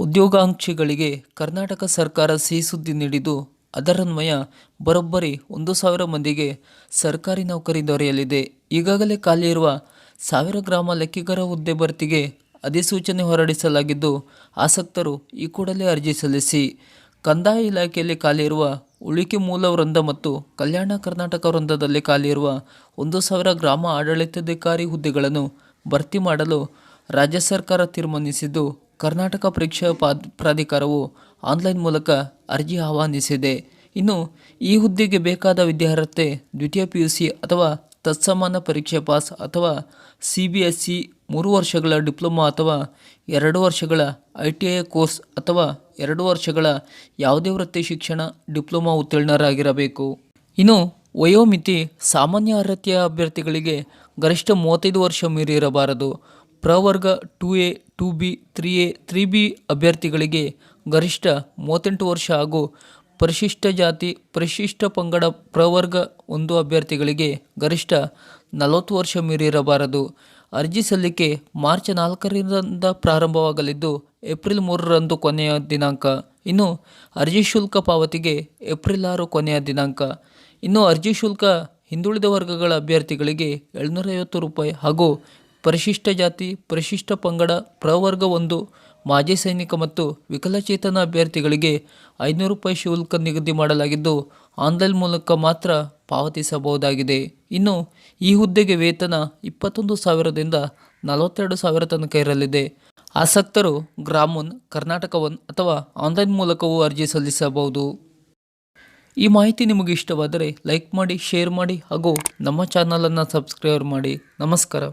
ಉದ್ಯೋಗಾಕಾಂಕ್ಷಿಗಳಿಗೆ ಕರ್ನಾಟಕ ಸರ್ಕಾರ ಸಿಹಿ ಸುದ್ದಿ ನೀಡಿದ್ದು, ಅದರನ್ವಯ ಬರೋಬ್ಬರಿ ಒಂದು ಸಾವಿರ ಮಂದಿಗೆ ಸರ್ಕಾರಿ ನೌಕರಿ ದೊರೆಯಲಿದೆ. ಈಗಾಗಲೇ ಖಾಲಿ ಇರುವ ಸಾವಿರ ಗ್ರಾಮ ಲೆಕ್ಕಿಗರ ಹುದ್ದೆ ಭರ್ತಿಗೆ ಅಧಿಸೂಚನೆ ಹೊರಡಿಸಲಾಗಿದ್ದು, ಆಸಕ್ತರು ಈ ಕೂಡಲೇ ಅರ್ಜಿ ಸಲ್ಲಿಸಿ. ಕಂದಾಯ ಇಲಾಖೆಯಲ್ಲಿ ಇರುವ ಉಳಿಕೆ ಮೂಲ ವೃಂದ ಮತ್ತು ಕಲ್ಯಾಣ ಕರ್ನಾಟಕ ವೃಂದದಲ್ಲಿ ಖಾಲಿ ಇರುವ ಒಂದು ಸಾವಿರ ಗ್ರಾಮ ಆಡಳಿತಾಧಿಕಾರಿ ಹುದ್ದೆಗಳನ್ನು ಭರ್ತಿ ಮಾಡಲು ರಾಜ್ಯ ಸರ್ಕಾರ ತೀರ್ಮಾನಿಸಿದ್ದು ಕರ್ನಾಟಕ ಪರೀಕ್ಷಾ ಪ್ರಾಧಿಕಾರವು ಆನ್ಲೈನ್ ಮೂಲಕ ಅರ್ಜಿ ಆಹ್ವಾನಿಸಿದೆ. ಇನ್ನು, ಈ ಹುದ್ದೆಗೆ ಬೇಕಾದ ವಿದ್ಯಾರ್ಹತೆ, ದ್ವಿತೀಯ ಪಿಯುಸಿ ಅಥವಾ ತತ್ಸಮಾನ ಪರೀಕ್ಷೆ ಪಾಸ್ ಅಥವಾ ಸಿ ಬಿ ಎಸ್ ಸಿ ಮೂರು ವರ್ಷಗಳ ಡಿಪ್ಲೊಮಾ ಅಥವಾ ಎರಡು ವರ್ಷಗಳ ಐ ಟಿ ಐ ಕೋರ್ಸ್ ಅಥವಾ ಎರಡು ವರ್ಷಗಳ ಯಾವುದೇ ವೃತ್ತಿ ಶಿಕ್ಷಣ ಡಿಪ್ಲೊಮಾ ಉತ್ತೀರ್ಣರಾಗಿರಬೇಕು. ಇನ್ನು, ವಯೋಮಿತಿ ಸಾಮಾನ್ಯ ಅರ್ಹತೆಯ ಅಭ್ಯರ್ಥಿಗಳಿಗೆ ಗರಿಷ್ಠ ಮೂವತ್ತೈದು ವರ್ಷ ಮೀರಿರಬಾರದು ಪ್ರವರ್ಗ two A two B three A three B ಅಭ್ಯರ್ಥಿಗಳಿಗೆ ಗರಿಷ್ಠ ಮೂವತ್ತೆಂಟು ವರ್ಷ ಹಾಗೂ ಪರಿಶಿಷ್ಟ ಜಾತಿ, ಪರಿಶಿಷ್ಟ ಪಂಗಡ ಪ್ರವರ್ಗ ಒಂದು ಅಭ್ಯರ್ಥಿಗಳಿಗೆ ಗರಿಷ್ಠ ನಲವತ್ತು ವರ್ಷ ಮೀರಿರಬಾರದು ಅರ್ಜಿ ಸಲ್ಲಿಕೆ ಮಾರ್ಚ್ ನಾಲ್ಕರಿಂದ ಪ್ರಾರಂಭವಾಗಲಿದ್ದು ಏಪ್ರಿಲ್ ಮೂರರಂದು ಕೊನೆಯ ದಿನಾಂಕ. ಇನ್ನು ಅರ್ಜಿ ಶುಲ್ಕ ಪಾವತಿಗೆ ಏಪ್ರಿಲ್ ಆರು ಕೊನೆಯ ದಿನಾಂಕ. ಇನ್ನು ಅರ್ಜಿ ಶುಲ್ಕ ಹಿಂದುಳಿದ ವರ್ಗಗಳ ಅಭ್ಯರ್ಥಿಗಳಿಗೆ ಏಳ್ನೂರೈವತ್ತು ರೂಪಾಯಿ ಹಾಗೂ ಪರಿಶಿಷ್ಟ ಜಾತಿ, ಪರಿಶಿಷ್ಟ ಪಂಗಡ ಪ್ರವರ್ಗ ಒಂದು ಮಾಜಿ ಸೈನಿಕ ಮತ್ತು ವಿಕಲಚೇತನ ಅಭ್ಯರ್ಥಿಗಳಿಗೆ ಐನೂರು ರೂಪಾಯಿ ಶುಲ್ಕ ನಿಗದಿ ಮಾಡಲಾಗಿದ್ದು, ಆನ್ಲೈನ್ ಮೂಲಕ ಮಾತ್ರ ಪಾವತಿಸಬಹುದಾಗಿದೆ. ಇನ್ನು, ಈ ಹುದ್ದೆಗೆ ವೇತನ ಇಪ್ಪತ್ತೊಂದು ಸಾವಿರದಿಂದ ನಲವತ್ತೆರಡು ಸಾವಿರ ತನಕ ಇರಲಿದೆ. ಆಸಕ್ತರು ಗ್ರಾಮೋನ್ ಕರ್ನಾಟಕ ಒನ್ ಅಥವಾ ಆನ್ಲೈನ್ ಮೂಲಕವೂ ಅರ್ಜಿ ಸಲ್ಲಿಸಬಹುದು. ಈ ಮಾಹಿತಿ ನಿಮಗೆ ಇಷ್ಟವಾದರೆ ಲೈಕ್ ಮಾಡಿ, ಶೇರ್ ಮಾಡಿ ಹಾಗೂ ನಮ್ಮ ಚಾನಲನ್ನು ಸಬ್ಸ್ಕ್ರೈಬ್ ಮಾಡಿ. ನಮಸ್ಕಾರ.